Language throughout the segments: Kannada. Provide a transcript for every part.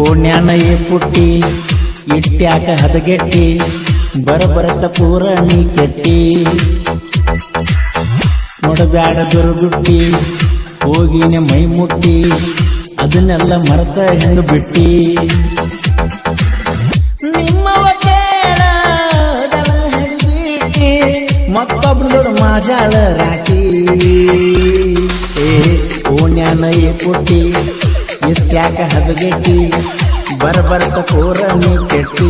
ಓಣ್ಯಾನ ಏ ಪುಟ್ಟಿ ಇಟ್ಟ್ಯಾಕ ಹದಗೆಟ್ಟಿ ಬರಬರತ ಪೂರ ನೀ ಕೆಟ್ಟಿ. ನೋಡಬ್ಯಾಡ ದುರ್ಗುಟ್ಟಿ ಹೋಗಿನ ಮೈ ಮುಟ್ಟಿ ಅದನ್ನೆಲ್ಲ ಮರತ ಹೆಂಗ ಬಿಟ್ಟಿ. ಮತ್ತೊಬ್ರು ಮಾಜಾಳ ರಾಕಿ. ಏ ಓಣ್ಯಾನ ಏ ಪುಟ್ಟಿ ಇಷ್ಟ್ಯಾಕ ಹದಗೆಟ್ಟಿ ಬರಬರ್ತ ನೀ ಕೆಟ್ಟಿ.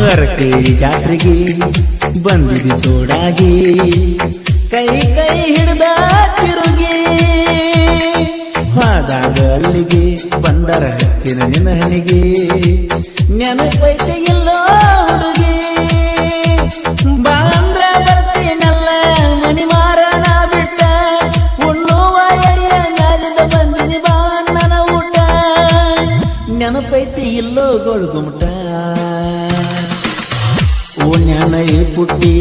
ಹೊರಕೇರಿ ಜಾತ್ರೆಗೆ ಬಂದಿದೆ ಜೋಡಾಗಿ ಕೈ ಕೈ ಹಿಡ್ದ ತಿರುಗಿ. ಹಾದಾಗ ಅಲ್ಲಿಗೆ ಬಂದರ ಹಚ್ಚಿನ ನಿನ್ನ ಹನಿಗೆ ನೆನಪೈತೆ ಇಲ್ಲೋ ಹುಡುಗಿ. ಬಾಂದ್ರ ಬರ್ತೀನಲ್ಲ, ಮನಿ ಮಾರನ ಬಿಟ್ಟ. ಉಣ್ಣುವ ಎಳೆಯ ಮ್ಯಾಲಿಂದ ಬಂದಿನಿ ಬಾ, ನನ್ನ ಊಟ. ನೆನಪೈತೆ ಇಲ್ಲೋ ಓ ಜ್ಞಾನ ಈ ಪುಟ್ಟಿ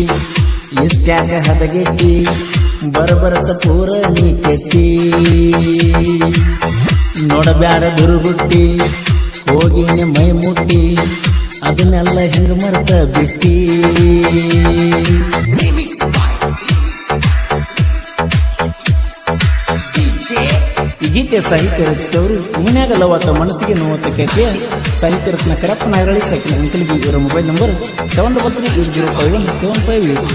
ಎಷ್ಟ್ಯಾಗ ಹದಗೆಟ್ಟಿ, ಬರಬರತ ಪೂರ ನೀ ಕೆಟ್ಟಿ. ನೋಡಬ್ಯಾಡ ದುರುಗುಟ್ಟಿ ಹೋಗಿ ಮೈ ಮುಟ್ಟಿ, ಅದನ್ನೆಲ್ಲ ಹೆಂಗ ಮರ್ತ ಬಿಟ್ಟಿ. ಗೀತೆ ಸಾಹಿತ್ಯ ರಚಿಸಿದವರು ಮನ್ಯಾಗ ಲವಾತ ಮನಸ್ಸಿಗೆ ನೋವತ್ತ ಕೇಕೆಯ ಸಾಹಿತ್ಯ ರತ್ನ ಕರಪ್ಪ ನಾಯರಳಿ ಸೈಕಲ್ ಅಂಕಲ್ಗೆ ಇವರ mobile number seven double three eight zero five one seven five eight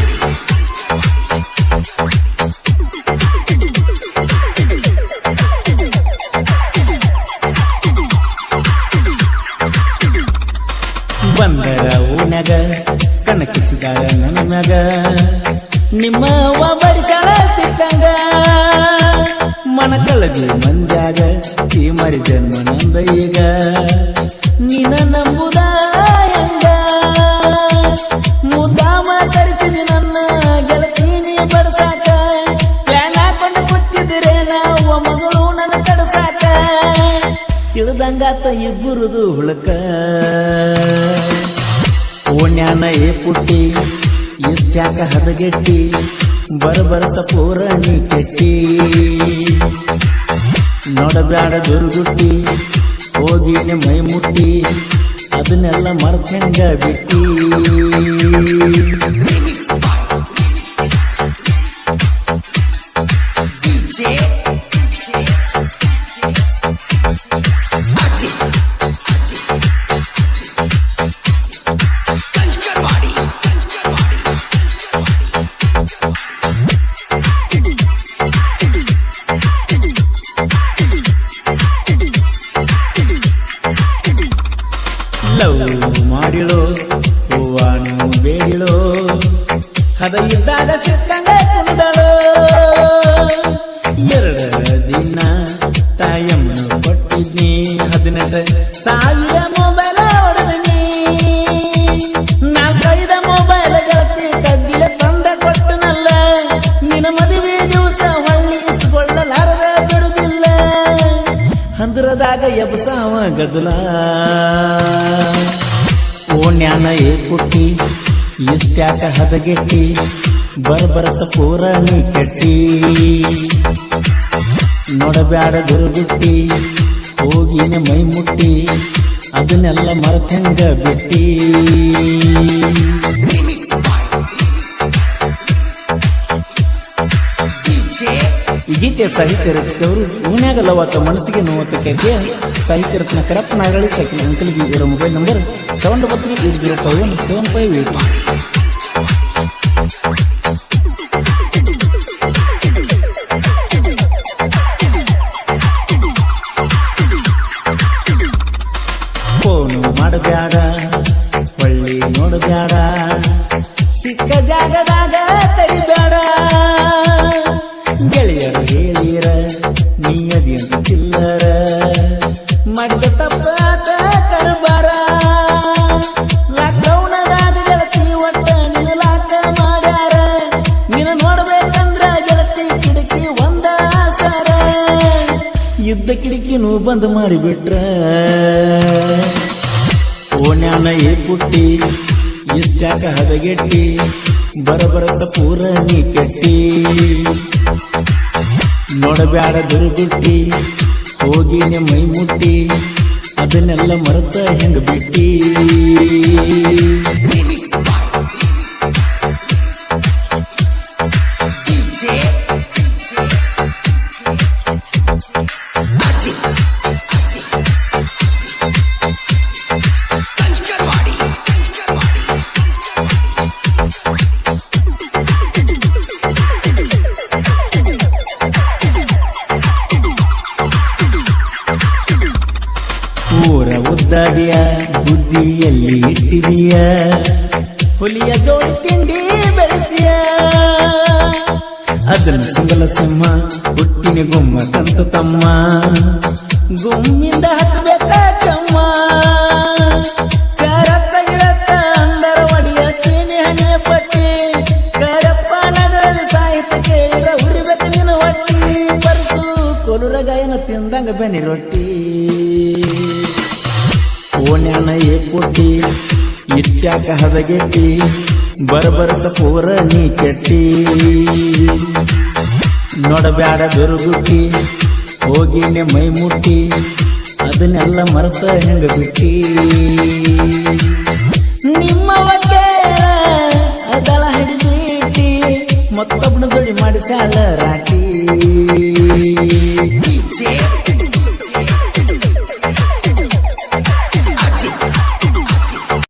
ಬಂದರ ಊನ್ಯಾಗ ನನ್ನ ಮಗ. ನಿಮ್ಮ ಕಳಗಿ ಮಂಜಾಗ ಈ ಮರಿ ಜನ್ಮ ನಂದ ಈಗ. ನಿನ ನಂಬುದ ಹೆಂಗ? ಮುದ್ದಾಮ ಕರೆಸಿದಿ ನನ್ನ ಗೆಳತೀನಿ ಬಡಸಾಕ ಹಾಕೊಂಡು ಕೂತಿದ್ರೆ ನಾವು ಮಗಳು ನನ್ನ ಕಡಸಾಕ ತಿಳಿದಂಗಾತ ಇಬ್ಬರುದು ಹುಳಕ. ಓಣ್ಯಾನ ಏ ಪುಟ್ಟಿ, ಇಷ್ಟ್ಯಾಕ ಹದಗೆಟ್ಟಿ, ಬರಬರತ ಪೂರ ನೀ ಕೆಟ್ಟಿ. ನೋಡಬ್ಯಾಡ ದುರ್ಗುಟ್ಟಿ. ಹೋಗಿ ಮೈ ಮುಟ್ಟಿ. ಅದನ್ನೆಲ್ಲ ಮರ್ತಂಗ ಬಿಟ್ಟಿ. ಲವ್ ಮಾಡಿಳೋ ಹೂವಾನು ಬೇಡಿಳೋ ಹದ ಇದ್ದಾಗ ಸಿಕ್ಕಂಗ ಕುಂದಳೋ ಎರಡ ದಿನ ತಾಯಮ್ಮನು ಕೊಟ್ಟಿದ್ನಿ, ಹದಿನೆಂಟು ಸಾವಿರ ಮೊಬೈಲ್ ಹೊಡೆದಿನಿ ನಾಲ್ಕೈದ ಮೊಬೈಲ್ ಗೆಳತಿ ಕದ್ದಿಲೆ ತಂದ ಕೊಟ್ಟನಲ್ಲ. ನಿನ್ನ ಮದುವೆ ದಿವಸ ಹೊಳ್ಳಿಸಿಕೊಳ್ಳಲಾರದ ಬಿಡುದಿಲ್ಲ. ಹಂದ್ರದಾಗ ಎಬಸಾವ ಗದಲ. ಓಣ್ಯಾನ ಏ ಪುಟ್ಟಿ, ಇಷ್ಟ್ಯಾಕ ಹದಗೆಟ್ಟಿ, ಬರಬರತ ಪೂರ ನೀ ಕೆಟ್ಟಿ. ನೋಡಬ್ಯಾಡ ದುರ್ಗುಟ್ಟಿ ಹೋಗಿನ ಮೈ ಮುಟ್ಟಿ ಅದನ್ನೆಲ್ಲ ಮರತಂಗ ಬಿಟ್ಟಿ. ಈ ಗೀತೆ ಸಾಹಿತ್ಯ ರಚಿಸಿದವರು ಊನ್ಯಾಗ ಲವಾತ ಮನಸ್ಸಿಗೆ ನೋವತ್ತ ಕೆಕ್ಕೆ ಸಾಹಿತ್ಯ ರತ್ನ ಕರಪ್ಪ ನಾಗಳಿ ಸೈಕಲ್ ಅಂಕಲ್ಗೆ ಇವರ mobile number seven double three eight zero five one seven five eight ಬಂದ್ ಮಾಡಿಬಿಟ್ರ ಓಣ್ಯಾನ ಏ ಪುಟ್ಟಿ, ಇಷ್ಟ್ಯಾಕ ಹದಗೆಟ್ಟಿ ಬರಬರತ ಪೂರ ನೀ ಕೆಟ್ಟಿ. ನೋಡಬ್ಯಾಡ ದುರ್ಗುಟ್ಟಿ ಹೋಗಿ ಮೈ ಮುಟ್ಟಿ, ಅದನ್ನೆಲ್ಲ ಮರೆತ ಹೆಂಗ ಬಿಟ್ಟಿ. ಉದ್ದಾಡಿಯ ಬುದ್ಧಿಯಲ್ಲಿ ಇಟ್ಟಿದೀಯ. ಹುಲಿಯ ಜೋಡಿ ತಿಂಡಿ ಬೆಳೆಸಿಯ. ಅದನ್ನು ಸಿಂಗಲ ಸಿಂಹ ಹುಟ್ಟಿನ ಗುಮ್ಮ ಕಂತ ತಮ್ಮ. ಗುಮ್ಮಿಂದ ಶರತ್ತ ಒಡಿಯ ಚೀನಿ ಹನಿಯ ಪಟ್ಟಿ. ತಿಂದಂಗ ಬೆನಿ ರೊಟ್ಟಿ ಓಣ್ಯಾನ ಏ ಪುಟ್ಟಿ ಇಟ್ಟ್ಯಾಕ ಹದಗೆಟ್ಟಿ, ಬರಬರತ ಪೂರ ನೀ ಕೆಟ್ಟಿ. ನೋಡಬ್ಯಾಡ ಬೆರುಗುಟ್ಟಿ ಹೋಗಿ ಮೈ ಮುಟ್ಟಿ, ಅದನ್ನೆಲ್ಲ ಮರೆತ ಹೆಂಗ ಬಿಟ್ಟಿ. ನಿಮ್ಮವ ಕೇಳ, ಅದಳ ಹಿಡಿಬಿಟ್ಟಿ ಮತ್ತೊಬ್ಬನ ದೊಡಿ ಮಾಡಿಸ್ಯಾಲ